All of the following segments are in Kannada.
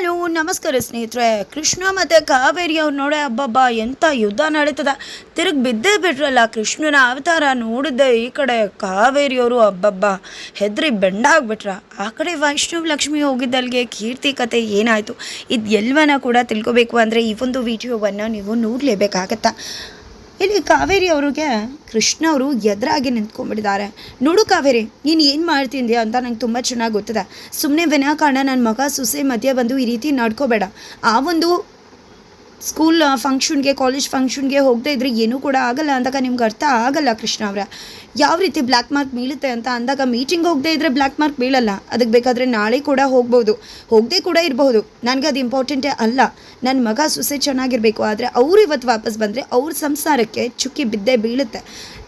ಹಲೋ, ನಮಸ್ಕಾರ ಸ್ನೇಹಿತರೆ. ಕೃಷ್ಣ ಮತ್ತು ಕಾವೇರಿ ಅವ್ರು ನೋಡೆ ಹಬ್ಬಬ್ಬ ಎಂಥ ಯುದ್ಧ ನಡೀತದ. ತಿರುಗಿ ಬಿದ್ದೇ ಬಿಟ್ರಲ್ಲ, ಕೃಷ್ಣನ ಅವತಾರ ನೋಡಿದ್ದೆ ಈ ಕಡೆ ಕಾವೇರಿಯವರು ಹಬ್ಬಬ್ಬ ಹೆದ್ರಿ ಬೆಂಡಾಗ್ಬಿಟ್ರ ಆ ಕಡೆ ವೈಷ್ಣವ್ ಲಕ್ಷ್ಮಿ ಹೋಗಿದ್ದಲ್ಗೆ ಕೀರ್ತಿ ಕತೆ ಏನಾಯಿತು? ಇದು ಎಲ್ಲವನ್ನ ಕೂಡ ತಿಳ್ಕೊಬೇಕು ಅಂದರೆ ಈ ಒಂದು ವಿಡಿಯೋವನ್ನು ನೀವು ನೋಡಲೇಬೇಕಾಗತ್ತಾ? ಇಲ್ಲಿ ಕಾವೇರಿ ಅವ್ರಿಗೆ ಕೃಷ್ಣ ಅವರು ಎದುರಾಗಿ ನಿಂತ್ಕೊಂಡ್ಬಿಟ್ಟಿದ್ದಾರೆ. ನೋಡು ಕಾವೇರಿ, ನೀನು ಏನು ಮಾಡ್ತಿದ್ಯಾ ಅಂತ ನಂಗೆ ತುಂಬ ಚೆನ್ನಾಗಿ ಗೊತ್ತಿದೆ. ಸುಮ್ಮನೆ ವಿನಾಕಾರಣ ನನ್ನ ಮಗ ಸೊಸೆ ಮಧ್ಯೆ ಬಂದು ಈ ರೀತಿ ನಡ್ಕೋಬೇಡ. ಆ ಒಂದು ಸ್ಕೂಲ್ ಫಂಕ್ಷನ್ಗೆ ಕಾಲೇಜ್ ಫಂಕ್ಷನ್ಗೆ ಹೋಗದೇ ಇದ್ರೆ ಏನೂ ಕೂಡ ಆಗಲ್ಲ ಅಂದಾಗ ನಿಮ್ಗೆ ಅರ್ಥ ಆಗಲ್ಲ ಕೃಷ್ಣ ಅವರ. ಯಾವ ರೀತಿ ಬ್ಲ್ಯಾಕ್ ಮಾರ್ಕ್ ಬೀಳುತ್ತೆ ಅಂತ ಅಂದಾಗ ಮೀಟಿಂಗ್ ಹೋಗದೆ ಇದ್ರೆ ಬ್ಲ್ಯಾಕ್ ಮಾರ್ಕ್ ಬೀಳಲ್ಲ. ಅದಕ್ಕೆ ಬೇಕಾದರೆ ನಾಳೆ ಕೂಡ ಹೋಗ್ಬೋದು. ಹೋಗದೆ ಕೂಡ ಇರಬಹುದು. ನನಗೆ ಅದು ಇಂಪಾರ್ಟೆಂಟೇ ಅಲ್ಲ. ನನ್ನ ಮಗ ಸೊಸೆ ಚೆನ್ನಾಗಿರಬೇಕು. ಆದರೆ ಅವ್ರು ಇವತ್ತು ವಾಪಸ್ ಬಂದರೆ ಅವ್ರ ಸಂಸಾರಕ್ಕೆ ಚುಕ್ಕಿ ಬಿದ್ದೇ ಬೀಳುತ್ತೆ.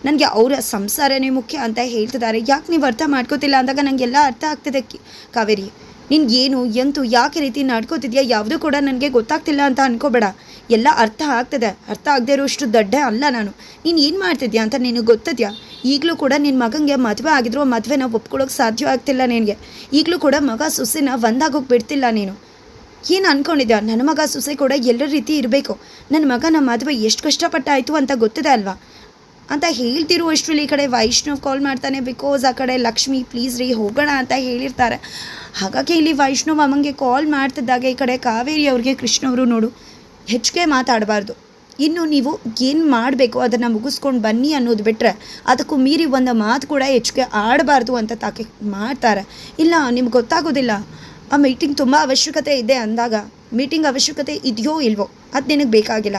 ನನಗೆ ಅವರ ಸಂಸಾರನೇ ಮುಖ್ಯ ಅಂತ ಹೇಳ್ತಿದ್ದಾರೆ. ಯಾಕೆ ನೀವು ಅರ್ಥ ಮಾಡ್ಕೋತಿಲ್ಲ ಅಂದಾಗ ನನಗೆಲ್ಲ ಅರ್ಥ ಆಗ್ತಿದೆ ಕಾವೇರಿ. ನಿನ್ ಏನು ಎಂತು, ಯಾಕೆ ರೀತಿ ನಡ್ಕೋತಿದ್ಯಾ? ಯಾವುದೂ ಕೂಡ ನನಗೆ ಗೊತ್ತಾಗ್ತಿಲ್ಲ ಅಂತ ಅನ್ಕೋಬೇಡ. ಎಲ್ಲ ಅರ್ಥ ಆಗ್ತದೆ. ಅರ್ಥ ಆಗದೆ ಇರೋಷ್ಟು ದಡ್ಡ ಅಲ್ಲ ನಾನು. ನೀನು ಏನು ಮಾಡ್ತಿದ್ಯಾ ಅಂತ ನಿನಗೆ ಗೊತ್ತದ್ಯಾ? ಈಗಲೂ ಕೂಡ ನಿನ್ನ ಮಗನಿಗೆ ಮದುವೆ ಆಗಿದ್ರು ಮದುವೆನ ಒಪ್ಕೊಳ್ಳೋಕೆ ಸಾಧ್ಯ ಆಗ್ತಿಲ್ಲ ನಿನಗೆ. ಈಗಲೂ ಕೂಡ ಮಗ ಸೊಸೆನ ಒಂದಾಗೋಗಿ ಬಿಡ್ತಿಲ್ಲ ನೀನು. ಏನು ಅನ್ಕೊಂಡಿದ್ಯಾ? ನನ್ನ ಮಗ ಸೊಸೆ ಕೂಡ ಎಲ್ಲರ ರೀತಿ ಇರಬೇಕು. ನನ್ನ ಮಗನ ಮದುವೆ ಎಷ್ಟು ಕಷ್ಟಪಟ್ಟಾಯಿತು ಅಂತ ಗೊತ್ತಿದೆ ಅಲ್ವಾ? ಅಂತ ಹೇಳ್ತಿರುವಷ್ಟರಲ್ಲಿ ಈ ಕಡೆ ವೈಷ್ಣವ್ ಕಾಲ್ ಮಾಡ್ತಾನೆ ಬಿಕಾಸ್ ಆ ಕಡೆ ಲಕ್ಷ್ಮಿ ಪ್ಲೀಸ್ ರೀ ಹೋಗೋಣ ಅಂತ ಹೇಳಿರ್ತಾರೆ. ಹಾಗಾಗಿ ಇಲ್ಲಿ ವೈಷ್ಣವ್ ಅಮ್ಮಂಗೆ ಕಾಲ್ ಮಾಡ್ತಿದ್ದಾಗ ಈ ಕಡೆ ಕಾವೇರಿ ಅವ್ರಿಗೆ ಕೃಷ್ಣವರು ನೋಡು, ಹೆಚ್ಚಿಗೆ ಮಾತಾಡಬಾರ್ದು. ಇನ್ನು ನೀವು ಏನು ಮಾಡಬೇಕು ಅದನ್ನು ಮುಗಿಸ್ಕೊಂಡು ಬನ್ನಿ ಅನ್ನೋದು ಬಿಟ್ಟರೆ ಅದಕ್ಕೂ ಮೀರಿ ಒಂದು ಮಾತು ಕೂಡ ಹೆಚ್ಚಿಗೆ ಆಡಬಾರ್ದು ಅಂತ ತಾಕೆ ಮಾಡ್ತಾರೆ. ಇಲ್ಲ, ನಿಮ್ಗೆ ಗೊತ್ತಾಗೋದಿಲ್ಲ, ಆ ಮೀಟಿಂಗ್ ತುಂಬ ಅವಶ್ಯಕತೆ ಇದೆ ಅಂದಾಗ ಮೀಟಿಂಗ್ ಅವಶ್ಯಕತೆ ಇದೆಯೋ ಇಲ್ವೋ ಅದು ನಿನಗೆ ಬೇಕಾಗಿಲ್ಲ.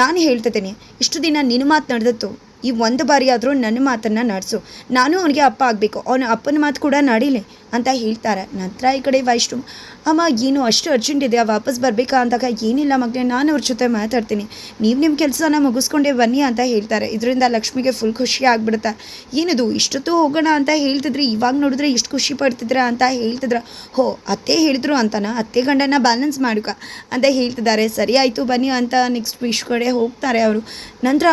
ನಾನು ಹೇಳ್ತಿದ್ದೀನಿ, ಇಷ್ಟು ದಿನ ನಿನ್ನ ಮಾತು ನಡೆದಿತ್ತು ಈ ಒಂದು ಬಾರಿ ಆದರೂ ನನ್ನ ಮಾತನ್ನು ನಡೆಸು. ನಾನು ಅವನಿಗೆ ಅಪ್ಪ ಆಗಬೇಕು. ಅವನ ಅಪ್ಪನ ಮಾತು ಕೂಡ ನಡೀಲಿ ಅಂತ ಹೇಳ್ತಾರೆ. ನಂತರ ಈ ಕಡೆ ವೈಷ್ಣು ಅಮ್ಮ, ಏನು ಅಷ್ಟು ಅರ್ಜೆಂಟ್ ಇದೆಯಾ ವಾಪಸ್ ಬರಬೇಕಾ? ಅಂದಾಗ, ಏನಿಲ್ಲ ಮಗನೇ, ನಾನು ಅವ್ರ ಜೊತೆ ಮಾತಾಡ್ತೀನಿ. ನೀವು ನಿಮ್ಮ ಕೆಲಸನ ಮುಗಿಸ್ಕೊಂಡೇ ಬನ್ನಿ ಅಂತ ಹೇಳ್ತಾರೆ. ಇದರಿಂದ ಲಕ್ಷ್ಮಿಗೆ ಫುಲ್ ಖುಷಿ ಆಗ್ಬಿಡುತ್ತೆ. ಏನಿದು, ಇಷ್ಟೊತ್ತು ಹೋಗೋಣ ಅಂತ ಹೇಳ್ತಿದ್ರಿ. ಇವಾಗ ನೋಡಿದ್ರೆ ಇಷ್ಟು ಖುಷಿ ಪಡ್ತಿದ್ರ ಅಂತ ಹೇಳ್ತಿದ್ರ. ಹೋ, ಅತ್ತೆ ಹೇಳಿದ್ರು ಅಂತನ? ಅತ್ತೆ ಗಂಡನ ಬ್ಯಾಲೆನ್ಸ್ ಮಾಡುಕ ಅಂತ ಹೇಳ್ತಿದ್ದಾರೆ. ಸರಿ ಆಯಿತು, ಬನ್ನಿ ಅಂತ ನೆಕ್ಸ್ಟ್ ವಿಶ್ ಕಡೆ ಹೋಗ್ತಾರೆ ಅವರು. ನಂತರ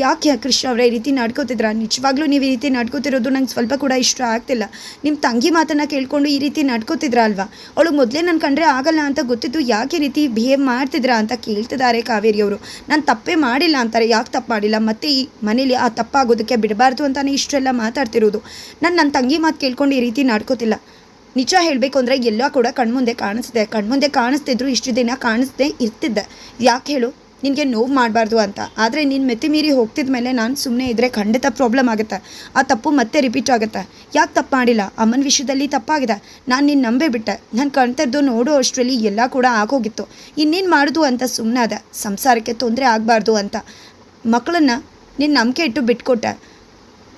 ಯಾಕೆ ಕೃಷ್ಣ ಅವರ ಈ ರೀತಿ ನಡ್ಕೋತಿದ್ರ? ನಿಜವಾಗ್ಲೂ ನೀವು ಈ ರೀತಿ ನಡ್ಕೋತಿರೋದು ನಂಗೆ ಸ್ವಲ್ಪ ಕೂಡ ಇಷ್ಟ ಆಗ್ತಿಲ್ಲ. ನಿಮ್ಮ ತಂಗಿ ಮಾತನ್ನು ಕೇಳ್ಕೊಂಡು ಈ ರೀತಿ ನಡ್ಕೋತಿದ್ರ ಅಲ್ವಾ? ಅವಳು ಮೊದಲೇ ನನ್ನ ಕಂಡ್ರೆ ಆಗಲ್ಲ ಅಂತ ಗೊತ್ತಿತ್ತು ಯಾಕೆ ರೀತಿ ಬಿಹೇವ್ ಮಾಡ್ತಿದ್ರಾ ಅಂತ ಕೇಳ್ತಿದ್ದಾರೆ ಕಾವೇರಿಯವರು ನಾನು ತಪ್ಪೇ ಮಾಡಿಲ್ಲ ಅಂತಾರೆ. ಯಾಕೆ ತಪ್ಪು ಮಾಡಿಲ್ಲ? ಮತ್ತೆ ಈ ಮನೇಲಿ ಆ ತಪ್ಪಾಗೋದಕ್ಕೆ ಬಿಡಬಾರ್ದು ಅಂತಾನೆ ಇಷ್ಟೆಲ್ಲ ಮಾತಾಡ್ತಿರೋದು. ನಾನು ನನ್ನ ತಂಗಿ ಮಾತು ಕೇಳ್ಕೊಂಡು ಈ ರೀತಿ ನಡ್ಕೋತಿಲ್ಲ. ನಿಜ ಹೇಳಬೇಕು ಅಂದರೆ ಎಲ್ಲ ಕೂಡ ಕಣ್ಮುಂದೆ ಕಾಣಿಸ್ತಿದೆ. ಕಣ್ಮುಂದೆ ಕಾಣಿಸ್ತಿದ್ರು, ಇಷ್ಟು ದಿನ ಕಾಣಿಸ್ದೇ ಇರ್ತಿದ್ದೆ. ಯಾಕೆ ಹೇಳು? ನಿನಗೆ ನೋವು ಮಾಡಬಾರ್ದು ಅಂತ. ಆದರೆ ನೀನು ಮೆತ್ತಿ ಮೀರಿ ಹೋಗ್ತಿದ್ದ ಮೇಲೆ ನಾನು ಸುಮ್ಮನೆ ಇದ್ದರೆ ಖಂಡಿತ ಪ್ರಾಬ್ಲಮ್ ಆಗುತ್ತೆ. ಆ ತಪ್ಪು ಮತ್ತೆ ರಿಪೀಟ್ ಆಗುತ್ತೆ. ಯಾಕೆ ತಪ್ಪು ಮಾಡಿಲ್ಲ? ಅಮ್ಮನ ವಿಷಯದಲ್ಲಿ ತಪ್ಪಾಗಿದೆ. ನಾನು ನಿನ್ನ ನಂಬೇ ಬಿಟ್ಟೆ. ನಾನು ಕಣ್ತಿರ್ದು ನೋಡೋ ಅಷ್ಟರಲ್ಲಿ ಎಲ್ಲ ಕೂಡ ಆಗೋಗಿತ್ತು. ಇನ್ನೇನು ಮಾಡೋದು ಅಂತ ಸುಮ್ಮನೆ ಅದ. ಸಂಸಾರಕ್ಕೆ ತೊಂದರೆ ಆಗಬಾರ್ದು ಅಂತ. ಮಕ್ಕಳನ್ನು ನಿನ್ನ ನಂಬಿಕೆ ಇಟ್ಟು ಬಿಟ್ಕೊಟ್ಟೆ.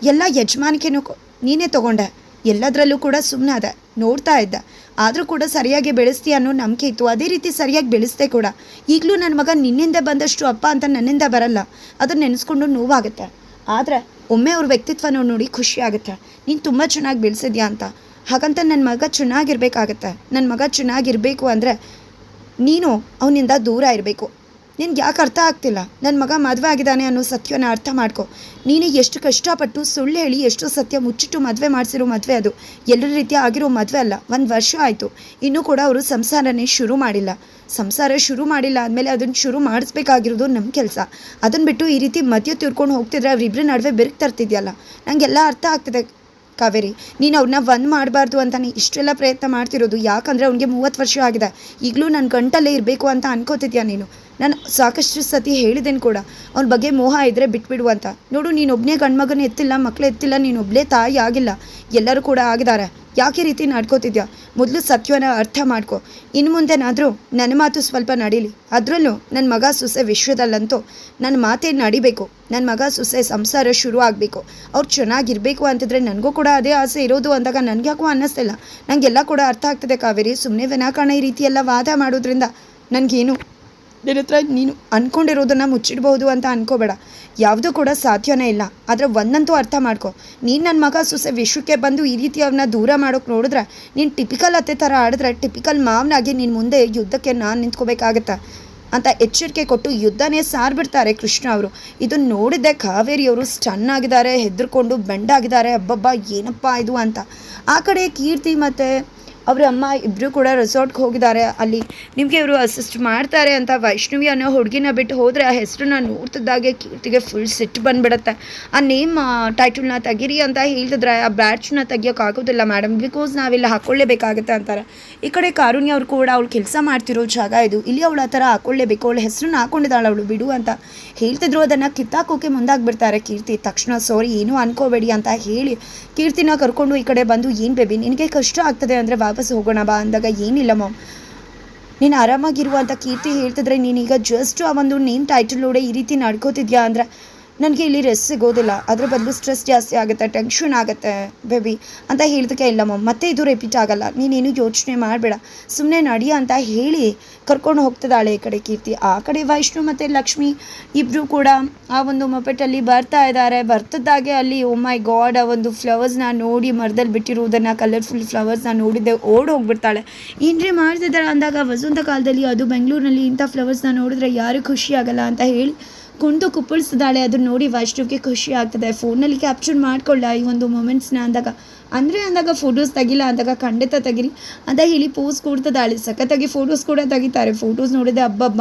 ಎಲ್ಲ ಯಜಮಾನಿಕೆನೂ ನೀನೇ ತಗೊಂಡೆ. ಎಲ್ಲದರಲ್ಲೂ ಕೂಡ ಸುಮ್ಮನೆ ಅದ. ನೋಡ್ತಾ ಇದ್ದ. ಆದರೂ ಕೂಡ ಸರಿಯಾಗಿ ಬೆಳೆಸ್ತೀಯ ಅನ್ನೋ ನಂಬಿಕೆ ಇತ್ತು. ಅದೇ ರೀತಿ ಸರಿಯಾಗಿ ಬೆಳೆಸ್ದೆ ಕೂಡ. ಈಗಲೂ ನನ್ನ ಮಗ ನಿನ್ನಿಂದ ಬಂದಷ್ಟು ಅಪ್ಪ ಅಂತ ನನ್ನಿಂದ ಬರಲ್ಲ. ಅದನ್ನು ನೆನೆಸ್ಕೊಂಡು ನೋವಾಗುತ್ತೆ. ಆದರೆ ಒಮ್ಮೆ ಅವ್ರ ವ್ಯಕ್ತಿತ್ವನ ನೋಡಿ ಖುಷಿ ಆಗುತ್ತೆ. ನೀನು ತುಂಬ ಚೆನ್ನಾಗಿ ಬೆಳೆಸಿದ್ಯಾ ಅಂತ. ಹಾಗಂತ ನನ್ನ ಮಗ ಚೆನ್ನಾಗಿರ್ಬೇಕಾಗತ್ತೆ. ನನ್ನ ಮಗ ಚೆನ್ನಾಗಿರಬೇಕು ಅಂದರೆ ನೀನು ಅವನಿಂದ ದೂರ ಇರಬೇಕು. ನಿನ್ಗೆ ಯಾಕೆ ಅರ್ಥ ಆಗ್ತಿಲ್ಲ? ನನ್ನ ಮಗ ಮದುವೆ ಆಗಿದ್ದಾನೆ ಅನ್ನೋ ಸತ್ಯನ ಅರ್ಥ ಮಾಡ್ಕೊ. ನೀನು ಎಷ್ಟು ಕಷ್ಟಪಟ್ಟು ಸುಳ್ಳು ಹೇಳಿ ಎಷ್ಟು ಸತ್ಯ ಮುಚ್ಚಿಟ್ಟು ಮದುವೆ ಮಾಡಿಸಿರೋ ಮದುವೆ ಅದು. ಎಲ್ಲರ ರೀತಿ ಆಗಿರೋ ಮದುವೆ ಅಲ್ಲ. ಒಂದು ವರ್ಷ ಆಯಿತು. ಇನ್ನೂ ಕೂಡ ಅವರು ಸಂಸಾರನೇ ಶುರು ಮಾಡಿಲ್ಲ. ಸಂಸಾರ ಶುರು ಮಾಡಿಲ್ಲ ಆದಮೇಲೆ ಅದನ್ನು ಶುರು ಮಾಡಿಸ್ಬೇಕಾಗಿರೋದು ನಮ್ಮ ಕೆಲಸ. ಅದನ್ನು ಬಿಟ್ಟು ಈ ರೀತಿ ಮದ್ಯ ತಿರ್ಕೊಂಡು ಹೋಗ್ತಿದ್ರೆ ಅವರಿಬ್ಬರ ನಡುವೆ ಬೆರಕು ತರ್ತಿದ್ಯಲ್ಲ? ನನಗೆಲ್ಲ ಅರ್ಥ ಆಗ್ತಿದೆ ಕಾವೇರಿ. ನೀನು ಅವ್ರನ್ನ ಒಂದು ಮಾಡಬಾರ್ದು ಅಂತ ಇಷ್ಟೆಲ್ಲ ಪ್ರಯತ್ನ ಮಾಡ್ತಿರೋದು ಯಾಕಂದರೆ ಅವ್ನಿಗೆ ಮೂವತ್ತು ವರ್ಷ ಆಗಿದೆ. ಈಗಲೂ ನನ್ನ ಗಂಟಲ್ಲೇ ಇರಬೇಕು ಅಂತ ಅನ್ಕೋತಿದ್ಯಾ ನೀನು? ನಾನು ಸಾಕಷ್ಟು ಸತಿ ಹೇಳಿದ್ದೇನೆ ಕೂಡ. ಅವನ ಬಗ್ಗೆ ಮೋಹ ಇದ್ದರೆ ಬಿಟ್ಬಿಡು ಅಂತ. ನೋಡು ನೀನು ಒಬ್ಬನೇ ಗಂಡ್ಮಗನ ಎತ್ತಿಲ್ಲ ಮಕ್ಕಳು ಎತ್ತಿಲ್ಲ ನೀನು ಒಬ್ಬಳೇ ತಾಯಿ ಆಗಿಲ್ಲ. ಎಲ್ಲರೂ ಕೂಡ ಆಗಿದ್ದಾರೆ. ಯಾಕೆ ರೀತಿ ನಡ್ಕೋತಿದ್ಯಾ? ಮೊದಲು ಸತ್ಯವನ ಅರ್ಥ ಮಾಡ್ಕೊ. ಇನ್ನು ಮುಂದೆನಾದರೂ ನನ್ನ ಮಾತು ಸ್ವಲ್ಪ ನಡೀಲಿ. ಅದರಲ್ಲೂ ನನ್ನ ಮಗ ಸೊಸೆ ವಿಶ್ವದಲ್ಲಂತೂ ನನ್ನ ಮಾತೇ ನಡಿಬೇಕು. ನನ್ನ ಮಗ ಸೊಸೆ ಸಂಸಾರ ಶುರು ಆಗಬೇಕು. ಅವ್ರು ಚೆನ್ನಾಗಿರಬೇಕು ಅಂತಿದ್ರೆ ನನಗೂ ಕೂಡ ಅದೇ ಆಸೆ ಇರೋದು ಅಂದಾಗ ನನಗೆ ಯಾಕೋ ಅನ್ನಿಸ್ತಿಲ್ಲ. ನನಗೆಲ್ಲ ಕೂಡ ಅರ್ಥ ಆಗ್ತದೆ ಕಾವೇರಿ. ಸುಮ್ಮನೆ ವಿನಾಕಾರಣ ಈ ರೀತಿ ವಾದ ಮಾಡೋದ್ರಿಂದ ನನಗೇನು ನಿನ್ನ ಹತ್ರ ನೀನು ಅಂದ್ಕೊಂಡಿರೋದನ್ನು ಮುಚ್ಚಿಡ್ಬೋದು ಅಂತ ಅನ್ಕೋಬೇಡ. ಯಾವುದೂ ಕೂಡ ಸಾಧ್ಯನೇ ಇಲ್ಲ. ಆದರೆ ಒಂದಂತೂ ಅರ್ಥ ಮಾಡ್ಕೊ. ನೀನು ನನ್ನ ಮಗ ಸೊಸೆ ವಿಶ್ವಕ್ಕೆ ಬಂದು ಈ ರೀತಿ ಅವನ್ನ ದೂರ ಮಾಡೋಕೆ ನೋಡಿದ್ರೆ ನೀನು ಟಿಪಿಕಲ್ ಅತ್ತೆ ಥರ ಆಡಿದ್ರೆ ಟಿಪಿಕಲ್ ಮಾವನಾಗಿ ನಿನ್ನ ಮುಂದೆ ಯುದ್ಧಕ್ಕೆ ನಾನು ನಿಂತ್ಕೋಬೇಕಾಗತ್ತೆ? ಅಂತ ಎಚ್ಚರಿಕೆ ಕೊಟ್ಟು ಯುದ್ಧನೇ ಸಾರ್ಬಿಡ್ತಾರೆ ಕೃಷ್ಣ ಅವರು. ಇದನ್ನು ನೋಡಿದ್ದೆ ಕಾವೇರಿಯವರು ಸ್ಟನ್ ಆಗಿದ್ದಾರೆ, ಹೆದರ್ಕೊಂಡು ಬೆಂಡಾಗಿದ್ದಾರೆ ಅಬ್ಬಬ್ಬಾ, ಏನಪ್ಪ ಇದು ಅಂತ. ಆ ಕಡೆ ಕೀರ್ತಿ ಮತ್ತು ಅವ್ರ ಅಮ್ಮ ಇಬ್ಬರು ಕೂಡ ರೆಸಾರ್ಟ್ಗೆ ಹೋಗಿದ್ದಾರೆ. ಅಲ್ಲಿ ನಿಮಗೆ ಇವರು ಅಸಿಸ್ಟ್ ಮಾಡ್ತಾರೆ ಅಂತ ವೈಷ್ಣವಿ ಅನ್ನೋ ಹುಡುಗಿನ ಬಿಟ್ಟು ಹೋದರೆ ಆ ಹೆಸರನ್ನ ನೋಡ್ತಿದ್ದಾಗೆ ಕೀರ್ತಿಗೆ ಫುಲ್ ಸಿಟ್ಟು ಬಂದುಬಿಡುತ್ತೆ. ಆ ನೇಮ್ ಟೈಟಲ್ನ ತೆಗೀರಿ ಅಂತ ಹೇಳ್ತಿದ್ರೆ ಆ ಬ್ಯಾಚ್ನ ತೆಗಿಯೋಕ್ಕಾಗೋದಿಲ್ಲ ಮೇಡಮ್ ಬಿಕಾಸ್ ನಾವೆಲ್ಲ ಹಾಕ್ಕೊಳ್ಳೇಬೇಕಾಗುತ್ತೆ ಅಂತಾರೆ. ಈ ಕಡೆ ಕಾರುಣ್ಯ ಅವ್ರು ಕೂಡ ಅವಳು ಕೆಲಸ ಮಾಡ್ತಿರೋ ಜಾಗ ಇದು. ಇಲ್ಲಿ ಅವಳು ಆ ಥರ ಹಾಕ್ಕೊಳ್ಳೇಬೇಕು ಅವಳು ಹೆಸರನ್ನ ಹಾಕೊಂಡಿದ್ದಾಳೆ. ಅವಳು ಬಿಡು ಅಂತ ಹೇಳ್ತಿದ್ರು. ಅದನ್ನು ಕಿತ್ತಾಕೋಕೆ ಮುಂದಾಗ್ಬಿಡ್ತಾರೆ ಕೀರ್ತಿ. ತಕ್ಷಣ ಸಾರಿ ಏನೂ ಅನ್ಕೋಬೇಡಿ ಅಂತ ಹೇಳಿ ಕೀರ್ತಿನ ಕರ್ಕೊಂಡು ಈ ಕಡೆ ಬಂದು, ಏನು ಬೇಬಿ ನಿನಗೆ ಕಷ್ಟ ಆಗ್ತದೆ ಅಂದರೆ ವಾಪಸ್ ಹೋಗೋಣ ಬಾ ಅಂದಾಗ ಏನಿಲ್ಲ ಮಾಮ್. ನೀನು ಆರಾಮಾಗಿರುವಂಥ ಕೀರ್ತಿ ಹೇಳ್ತಿದ್ರೆ ನೀನೀಗ ಜಸ್ಟ್ ಆ ಒಂದು ನೇಮ್ ಟೈಟಲ್ ನೋಡೇ ಈ ರೀತಿ ನಡ್ಕೋತಿದ್ಯಾ ಅಂದರೆ ನನಗೆ ಇಲ್ಲಿ ರೆಸ್ಟ್ ಸಿಗೋದಿಲ್ಲ. ಅದ್ರ ಬದಲು ಸ್ಟ್ರೆಸ್ ಜಾಸ್ತಿ ಆಗುತ್ತೆ ಟೆನ್ಷನ್ ಆಗುತ್ತೆ ಬೇಬಿ ಅಂತ ಹೇಳಿದಕ್ಕೆ ಇಲ್ಲ ಮ್ಯಾಮ್ ಮತ್ತೆ ಇದು ರಿಪೀಟ್ ಆಗಲ್ಲ. ನೀನೇನು ಯೋಚನೆ ಮಾಡಬೇಡ. ಸುಮ್ಮನೆ ನಡಿ ಅಂತ ಹೇಳಿ ಕರ್ಕೊಂಡು ಹೋಗ್ತದಾಳೆ ಈ ಕಡೆ ಕೀರ್ತಿ. ಆ ಕಡೆ ವೈಷ್ಣು ಮತ್ತು ಲಕ್ಷ್ಮಿ ಇಬ್ಬರು ಕೂಡ ಆ ಒಂದು ಮೊಪೆಟಲ್ಲಿ ಬರ್ತಾ ಇದ್ದಾರೆ. ಬರ್ತದಾಗೆ ಅಲ್ಲಿ ಮೈ ಗಾಡ್ ಆ ಒಂದು ಫ್ಲವರ್ಸ್ನ ನೋಡಿ ಮರದಲ್ಲಿ ಬಿಟ್ಟಿರುವುದನ್ನು ಕಲರ್ಫುಲ್ ಫ್ಲವರ್ಸ್ನ ನೋಡಿದ್ದೆ, ಓಡ್ ಹೋಗ್ಬಿಡ್ತಾಳೆ. ಏನ್ರಿ ಮಾಡ್ತಿದ್ದಾರೆ ಅಂದಾಗ, ವಸಂತ ಕಾಲದಲ್ಲಿ ಅದು ಬೆಂಗಳೂರಿನಲ್ಲಿ ಇಂಥ ಫ್ಲವರ್ಸ್ನ ನೋಡಿದ್ರೆ ಯಾರು ಖುಷಿ ಆಗಲ್ಲ ಅಂತ ಹೇಳಿ ಕುಣಿದು ಕುಪ್ಪಳಿಸಿದಾಳೆ ಅದನ್ನು ನೋಡಿ ವೈಷ್ಣವ್ಗೆ ಖುಷಿ ಆಗ್ತದೆ. ಫೋನಲ್ಲಿ ಕ್ಯಾಪ್ಚರ್ ಮಾಡ್ಕೊಳ್ಳ ಈ ಒಂದು ಮೂಮೆಂಟ್ಸ್ನ ಅಂದಾಗ. ಅಂದರೆ ಅಂದಾಗ ಫೋಟೋಸ್ ತೆಗಿಲ್ಲ, ಅಂದಾಗ ಖಂಡಿತ ತೆಗಿರಿ ಅಂತ ಹೇಳಿ ಪೋಸ್ ಕೊಡ್ತದಾಳೆ. ಸಖತ್ತಾಗಿ ಫೋಟೋಸ್ ಕೂಡ ತೆಗಿತಾರೆ. ಫೋಟೋಸ್ ನೋಡಿದೆ ಹಬ್ಬಬ್ಬ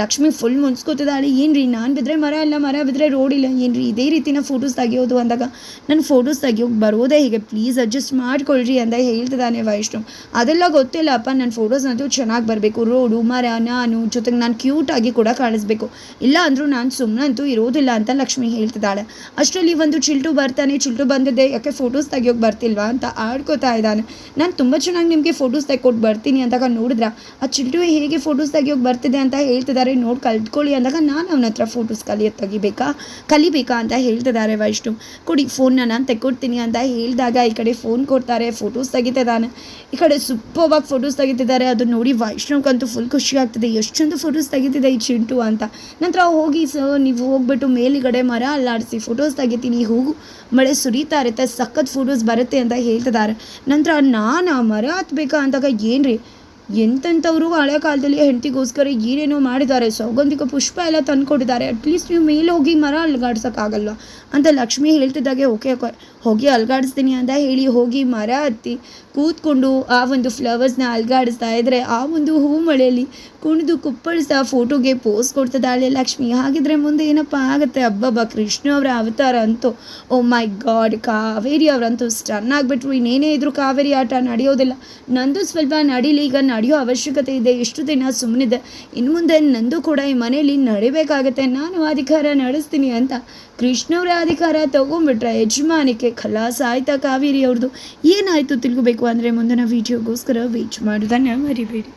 ಲಕ್ಷ್ಮಿ ಫುಲ್ ಮುನ್ಸ್ಕೊತದಾಳೆ ಏನು ರೀ ನಾನು ಬಿದ್ದರೆ ಮರ ಇಲ್ಲ, ಮರ ಬಿದ್ದರೆ ರೋಡ್ ಇಲ್ಲ. ಏನ್ರಿ, ಇದೇ ರೀತಿನ ಫೋಟೋಸ್ ತೆಗಿಯೋದು ಅಂದಾಗ ನನ್ನ ಫೋಟೋಸ್ ತೆಗಿಯೋಕೆ ಬರೋದೇ ಹೀಗೆ. ಪ್ಲೀಸ್ ಅಡ್ಜಸ್ಟ್ ಮಾಡ್ಕೊಳ್ರಿ ಅಂತ ಹೇಳ್ತಿದ್ದಾನೆ ವೈಷ್ಣು. ಅದೆಲ್ಲ ಗೊತ್ತಿಲ್ಲಪ್ಪ ನನ್ನ ಫೋಟೋಸ್ ಅಂತೂ ಚೆನ್ನಾಗಿ ಬರಬೇಕು. ರೋಡು ಮರ, ನಾನು, ಜೊತೆಗೆ ನಾನು ಕ್ಯೂಟಾಗಿ ಕೂಡ ಕಾಣಿಸ್ಬೇಕು. ಇಲ್ಲ ಅಂದರೂ ನಾನು ಸುಮ್ಮನಂತೂ ಇರೋದಿಲ್ಲ ಅಂತ ಲಕ್ಷ್ಮಿ ಹೇಳ್ತಿದ್ದಾಳೆ. ಅಷ್ಟರಲ್ಲಿ ಒಂದು ಚಿಲ್ಟು ಬರ್ತಾನೆ, ಚಿಲ್ಟು ಬಂದಿದ್ದೆ. ಯಾಕೆ ಫೋಟೋಸ್ ತೆಗಿಯೋಕೆ ಬರ್ತಿಲ್ವಾ ಅಂತ ಆಡ್ಕೋತಾ ಇದ್ದಾನೆ. ನಾನು ತುಂಬ ಚೆನ್ನಾಗಿ ನಿಮಗೆ ಫೋಟೋಸ್ ತೆಕ್ಕೊಟ್ಟು ಬರ್ತೀನಿ ಅಂದಾಗ ನೋಡಿದ್ರ? ಆ ಚಿಲ್ಟು ಹೇಗೆ ಫೋಟೋಸ್ ತೆಗಿಯೋಕೆ ಬರ್ತಿದೆ ಅಂತ ಹೇಳ್ತಿದ್ದಾರೆ ನೋಡಿ ಕಲ್ತ್ಕೊಳ್ಳಿ ಅಂದಾಗ ನಾನು ಅವನ ಹತ್ರ ಫೋಟೋಸ್ ಕಲಿಯೋದು ತೆಗಿಬೇಕಾ? ಕಲಿಬೇಕಾ ಅಂತ ಹೇಳ್ತಿದ್ದಾರೆ ವೈಷ್ಣು. ಕೊಡಿ ಫೋನ್ನ ನಾನು ತೆಕ್ಕೊಡ್ತೀನಿ ಅಂತ ಹೇಳಿದಾಗ ಈ ಕಡೆ ಫೋನ್ ಕೊಡ್ತಾರೆ ಫೋಟೋಸ್ ತೆಗಿತಿದ್ದಾನೆ. ಈ ಕಡೆ ಸೂಪರ್ವಾಗಿ ಫೋಟೋಸ್ ತೆಗಿತಿದ್ದಾರೆ. ಅದು ನೋಡಿ ವೈಷ್ಣವ್ಗಂತೂ ಫುಲ್ ಖುಷಿ ಆಗ್ತದೆ. ಎಷ್ಟೊಂದು ಫೋಟೋಸ್ ತೆಗಿತಿದೆ ಈ ಚಿಂಟು ಅಂತ. ನಂತರ ಹೋಗಿ ಸರ್ ನೀವು ಹೋಗ್ಬಿಟ್ಟು ಮೇಲುಗಡೆ ಮರ ಅಲ್ಲಾಡಿಸಿ ಫೋಟೋಸ್ ತೆಗಿತೀನಿ. ಹೋಗು. ಮಳೆ ಸುರಿತಾ ಇರುತ್ತೆ. ಸಖತ್ ಫೋಟೋಸ್ ಬರುತ್ತೆ. ಅಂತ ಹೇಳ್ತಿದ್ದಾರೆ. ನಂತರ ನಾನು ಮರ ಹತ್ಬೇಕಾ ಅಂದಾಗ ಏನ್ರಿ? ಎಂತೆಂಥವ್ರು ಹಳೆ ಕಾಲದಲ್ಲಿ ಹೆಂಡತಿಗೋಸ್ಕರ ಏನೇನೋ ಮಾಡಿದ್ದಾರೆ, ಸೌಗಂಧಿಕ ಪುಷ್ಪ ಎಲ್ಲ ತಂದುಕೊಟ್ಟಿದ್ದಾರೆ. ಅಟ್ಲೀಸ್ಟ್ ನೀವು ಮೇಲೆ ಹೋಗಿ ಮರ ಅಲ್ಗಾಡ್ಸೋಕ್ಕಾಗಲ್ಲ ಅಂತ ಲಕ್ಷ್ಮಿ ಹೇಳ್ತಿದ್ದಾಗೆ, ಓಕೆ ಹೋಗಿ ಅಲ್ಗಾಡಿಸ್ತೀನಿ ಅಂತ ಹೇಳಿ ಹೋಗಿ ಮರ ಹತ್ತಿ ಕೂತ್ಕೊಂಡು ಆ ಒಂದು ಫ್ಲವರ್ಸ್ನ ಅಲ್ಗಾಡಿಸ್ತಾ ಇದ್ರೆ ಆ ಒಂದು ಹೂ ಮಳೆಯಲ್ಲಿ ಕುಣಿದು ಕುಪ್ಪಳಿಸ್ತಾ ಫೋಟೋಗೆ ಪೋಸ್ ಕೊಡ್ತಿದ್ದಾಳೆ ಲಕ್ಷ್ಮಿ. ಹಾಗಿದ್ರೆ ಮುಂದೆ ಏನಪ್ಪ ಆಗುತ್ತೆ? ಹಬ್ಬಬ್ಬ ಕೃಷ್ಣ ಅವರ ಅವತಾರ ಅಂತೂ ಓ ಮೈ ಗಾಡ್ ಕಾವೇರಿ ಅವರಂತೂ ಸ್ಟನ್ ಆಗಿಬಿಟ್ರು. ಇನ್ನೇನೇ ಇದ್ರು ಕಾವೇರಿ ಆಟ ನಡೆಯೋದಿಲ್ಲ. ನಂದು ಸ್ವಲ್ಪ ನಡೀಲಿ, ಈಗ ನಡೆಯೋ ಅವಶ್ಯಕತೆ ಇದೆ. ಎಷ್ಟು ದಿನ ಸುಮ್ಮನಿದೆ ಇನ್ನು ಮುಂದೆ ನಂದು ಕೂಡ ಈ ಮನೆಯಲ್ಲಿ ನಡಿಬೇಕಾಗತ್ತೆ. ನಾನು ಅಧಿಕಾರ ನಡೆಸ್ತೀನಿ ಅಂತ ಕೃಷ್ಣವ್ರ ಅಧಿಕಾರ ತಗೊಂಡ್ಬಿಟ್ರೆ ಯಜಮಾನಿಕೆ ಖಲಾಸ ಆಯ್ತಾ ಕಾವೇರಿ ಅವ್ರದ್ದು. ಏನಾಯಿತು ತಿಳ್ಕೊಬೇಕು ಅಂದರೆ ಮುಂದಿನ ವೀಡಿಯೋಗೋಸ್ಕರ ವೇಟ್ ಮಾಡೋದನ್ನು ಮರಿಬೇಡಿ.